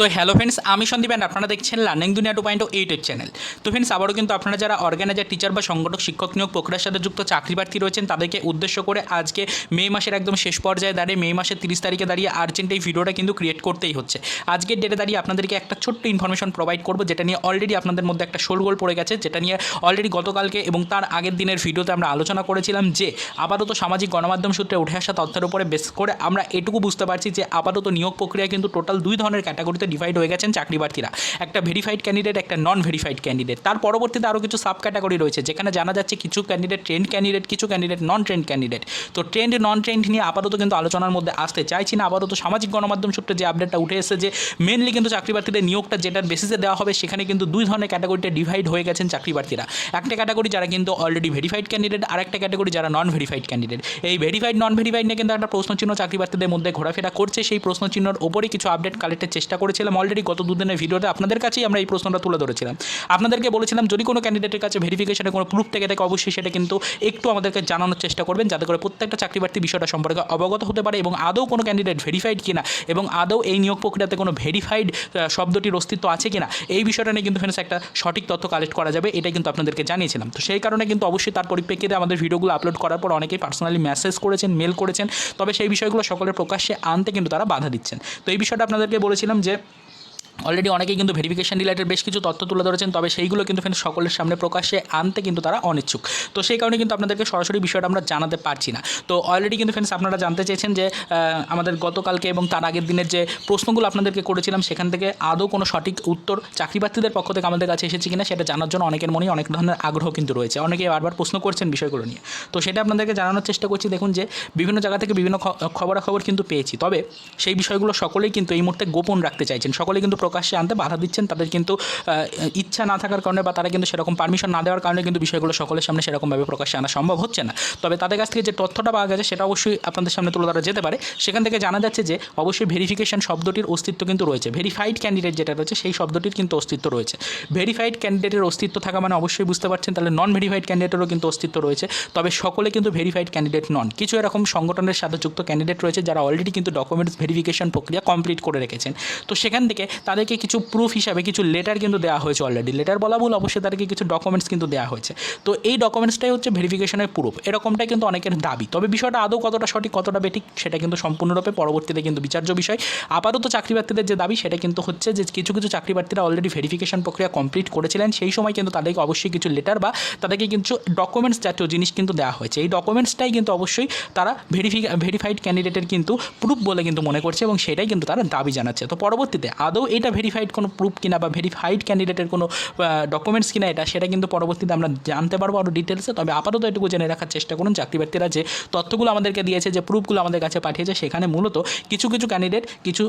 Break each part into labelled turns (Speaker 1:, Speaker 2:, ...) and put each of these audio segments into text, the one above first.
Speaker 1: তো hello friends আমি Sandeep and আপনারা দেখছেন লার্নিং দুনিয়া টু পয়েন্ট এইটের চ্যানেল তো ফ্রেন্ডস আবারও কিন্তু আপনারা যারা অর্গানাইজার টিচার বা সংগঠক, শিক্ষক নিয়োগ প্রক্রিয়ার সাথে যুক্ত চাকরি প্রার্থী রয়েছেন, তাদেরকে উদ্দেশ্য করে আজকে মে মাসের একদম শেষ পর্যায়ে দাঁড়িয়ে, মে মাসের তিরিশ তারিখে দাঁড়িয়ে আর্জেন্ট এই ভিডিওটা কিন্তু ক্রিয়েট করতেই হচ্ছে। আজকের ডেটে দাঁড়িয়ে আপনাদেরকে একটা ছোট্ট ইনফরমেশন প্রোভাইড করব, যেটা নিয়ে অলরেডি আপনাদের মধ্যে একটা শোরগোল পড়ে গেছে, যেটা নিয়ে অলরেডি গতকালকে এবং তার আগের দিনের ভিডিওতে আমরা আলোচনা করেছিলাম যে, আপাতত সামাজিক গণমাধ্যম সূত্রে উঠে আসা তথ্যের উপরে বেস করে আমরা এটুকু বুঝতে পারছি যে, আপাতত নিয়োগ প্রক্রিয়া কিন্তু টোটাল দুই ধরনের ক্যাটাগরিতে ডিভাইড হয়ে গেছেন চাকরি প্রার্থীরা একটা ভেরিফাইড ক্যান্ডিডেট একটা নন ভেরিফাইড ক্যান্ডিডেট তার পরবর্তীতে আরও কিছু সাব ক্যাটাগরি রয়েছে, যেখানে জানা যাচ্ছে কিছু ক্যান্ডিডেট ট্রেন্ড ক্যান্ডিডেট কিছু ক্যান্ডিডেট নন ট্রেন্ড ক্যান্ডিডেট তো ট্রেন্ড নন ট্রেন্ড নিয়ে আপাতত কিন্তু আলোচনার মধ্যে আসতে চাইছি না। আপাতত সামাজিক গণমাধ্যম সূত্রে যে আপডেটটা উঠে এসেছে যে মেনলি কিন্তু চাকরি প্রার্থীদের নিয়োগটা যেটার বেসিসে দেওয়া হবে, সেখানে কিন্তু দুই ধরনের ক্যাটাগরিতে ডিভাইড হয়ে গেছেন চাকরি প্রার্থীরা একটা ক্যাটাগরি যারা কিন্তু অলরেডি ভেরিফাইড ক্যান্ডিডেট আর একটা ক্যাটাগরি যারা নন ভেরিফাইড ক্যান্ডিডেট এই ভেরিফাইড নন ভেরিফাইড নিয়ে কিন্তু একটা প্রশ্নচিহ্ন চাকরি প্রার্থীদের মধ্যে ঘোরাফেরা করছে। সেই প্রশ্নচিহ্নের ওপরে কিছু আপডেট কালেক্টের চেষ্টা করেছিলাম অলরেডি গত দুদিনের ভিডিওতে আপনাদের কাছেই আমরা এই প্রশ্নটা তুলে ধরেছিলাম। আপনাদেরকে বলেছিলাম যদি কোনো ক্যান্ডিডেটের কাছে ভেরিফিকেশনের কোনো প্রুফ থেকে থাকে, অবশ্যই সেটা কিন্তু একটু আমাদেরকে জানানোর চেষ্টা করবেন, যাতে করে প্রত্যেকটা চাকরি প্রার্থী বিষয়টা সম্পর্কে অবগত হতে পারে এবং আদৌ কোনো ক্যান্ডিডেট ভেরিফাইড কিনা এবং আদৌ এই নিয়োগ প্রক্রিয়াতে কোনো ভেরিফাইড শব্দটির অস্তিত্ব আছে কিনা, এই বিষয়টা নিয়ে কিন্তু ফ্রেন্ডস একটা সঠিক তথ্য কালেক্ট করা যাবে এটা কিন্তু আপনাদেরকে জানিয়েছিলাম। তো সেই কারণে কিন্তু অবশ্যই তার পরিপ্রেক্ষিতে আমাদের ভিডিওগুলো আপলোড করার পর অনেকেই পার্সোনালি মেসেজ করেছেন মেল করেছেন, তবে সেই বিষয়গুলো সকলের প্রকাশ্যে আনতে কিন্তু তারা বাধা দিচ্ছেন। তো এই বিষয়টা আপনাদেরকে বলেছিলাম যে অলরেডি অনেকেই কিন্তু ভেরিফিকেশন রিলেটেড বেশ কিছু তথ্য তুলে ধরেছেন, তবে সেইগুলো কিন্তু ফ্রেন্ড সকলের সামনে প্রকাশ্যে আনতে কিন্তু তারা অনিচ্ছুক। তো সেই কারণে কিন্তু আপনাদেরকে সরাসরি বিষয়টা আমরা জানাতে পারছি না। তো অলরেডি কিন্তু ফ্রেন্ডস আপনারা জানতে চেয়েছেন যে আমাদের গতকালকে এবং তার আগের দিনের যে প্রশ্নগুলো আপনাদেরকে করেছিলাম, সেখান থেকে আদৌ কোনো সঠিক উত্তর চাকরি প্রার্থীদের পক্ষ থেকে আমাদের কাছে এসেছে কিনা সেটা জানার জন্য অনেকের মনেই অনেক ধরনের আগ্রহ কিন্তু রয়েছে। অনেকে বারবার প্রশ্ন করছেন বিষয়গুলো নিয়ে। তো সেটা আপনাদেরকে জানানোর চেষ্টা করছি। দেখুন যে, বিভিন্ন জায়গা থেকে বিভিন্ন খবরাখবর কিন্তু পেয়েছি। তবে সেই বিষয়গুলো সকলেই কিন্তু এই মুহূর্তে গোপন রাখতে চাইছেন। সকলেই কিন্তু প্রকাশ্যে আনতে বাধা দিচ্ছেন, তাদের কিন্তু ইচ্ছা না থাকার কারণে বা তারা কিন্তু সেরকম পারমিশন না দেওয়ার কারণে কিন্তু বিষয়গুলো সকলের সামনে সেরকমভাবে প্রকাশ্যে আনা সম্ভব হচ্ছে না। তবে তাদের কাছ থেকে যে তথ্যটা পাওয়া গেছে, সেটা অবশ্যই আপনাদের সামনে তুলে ধরা যেতে পারে। সেখান থেকে জানা যাচ্ছে যে, অবশ্যই ভেরিফিকেশন শব্দটির অস্তিত্ব কিন্তু রয়েছে। ভেরিফাইড ক্যান্ডিডেট যেটা রয়েছে, সেই শব্দটির কিন্তু অস্তিত্ব রয়েছে। ভেরিফাইড ক্যান্ডিডেটের অস্তিত্ব থাকা মানে অবশ্যই বুঝতে পারছেন, তাহলে নন ভেরিফাইড ক্যান্ডিডেটেরও কিন্তু অস্তিত্ব রয়েছে। তবে সকলে কিন্তু ভেরিফাইড ক্যান্ডিডেট নন। কিছু এরকম সংগঠনের সাথে যুক্ত ক্যান্ডিডেট রয়েছে, যারা অলরেডি কিন্তু ডকুমেন্টস ভেরিফিকেশন প্রক্রিয়া কমপ্লিট করে রেখেছেন। তো সেখান থেকে তাদেরকে কিছু প্রুফ হিসাবে কিছু লেটার কিন্তু দেওয়া হয়েছে অলরেডি লেটার বলা ভুল, অবশ্যই তাদেরকে কিছু ডকুমেন্টস কিন্তু দেওয়া হয়েছে। তো এই ডকুমেন্টসটাই হচ্ছে ভেরিফিকেশনের প্রুফ এরকমটাই কিন্তু অনেকের দাবি। তবে বিষয়টা আদৌ কতটা সঠিক, কতটা বেঠিক, সেটা কিন্তু সম্পূর্ণরূপে পরবর্তীতে কিন্তু বিচার্য বিষয়। আপাতত চাকরি প্রার্থীদের যে দাবি, সেটা কিন্তু হচ্ছে যে কিছু কিছু চাকরি প্রার্থীরা অলরেডি ভেরিফিকেশন প্রক্রিয়া কমপ্লিট করেছিলেন। সেই সময় কিন্তু তাদেরকে অবশ্যই কিছু লেটার বা তাদেরকে কিছু ডকুমেন্টস জাতীয় জিনিস কিন্তু দেওয়া হয়েছে। এই ডকুমেন্টসটাই কিন্তু অবশ্যই তারা ভেরিফি ভেরিফাইড ক্যান্ডিডেটের কিন্তু প্রুফ বলে কিন্তু মনে করছে এবং সেটাই কিন্তু তারা দাবি জানাচ্ছে। তো পরবর্তীতে আদৌ এটা ভেরিফাইড কোনো প্রুফ কিনা বা ভেরিফাইড ক্যান্ডিডেটের কোনো ডকুমেন্টস কিনা এটা, সেটা কিন্তু পরবর্তীতে আমরা জানতে পারব আরও ডিটেলসে তবে আপাতত এটুকু জেনে রাখার চেষ্টা করুন, চাকরি প্রার্থীরা যে তথ্যগুলো আমাদেরকে দিয়েছে, যে প্রুফগুলো আমাদের কাছে পাঠিয়েছে, সেখানে মূলত কিছু কিছু ক্যান্ডিডেট কিছু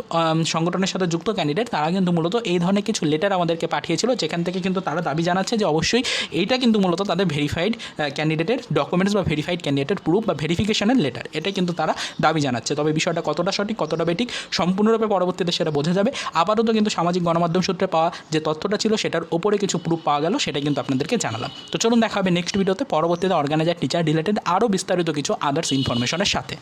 Speaker 1: সংগঠনের সাথে যুক্ত ক্যান্ডিডেট তারা কিন্তু মূলত এই ধরনের কিছু লেটার আমাদেরকে পাঠিয়েছিল, যেখান থেকে কিন্তু তারা দাবি জানাচ্ছে যে অবশ্যই এইটা কিন্তু মূলত তাদের ভেরিফাইড ক্যান্ডিডেটের ডকুমেন্টস বা ভেরিফাইড ক্যান্ডিডেটের প্রুফ বা ভেরিফিকেশনের লেটার এটা কিন্তু তারা দাবি জানাচ্ছে। তবে বিষয়টা কতটা সঠিক, কতটা বেঠিক, সম্পূর্ণরূপে পরবর্তীতে সেটা বোঝা যাবে। আপাতত কিন্তু সামাজিক গণমাধ্যম সূত্রে পাওয়া যে তথ্যটা ছিল, সেটার ওপরে কিছু প্রুফ পাওয়া গেল, সেটা কিন্তু আপনাদেরকে জানালাম। তো চলুন দেখা হবে নেক্সট ভিডিওতে পরবর্তীতে অর্গানাইজার টিচার রিলেটেড আরও বিস্তারিত কিছু আদার্স ইনফরমেশনের সাথে।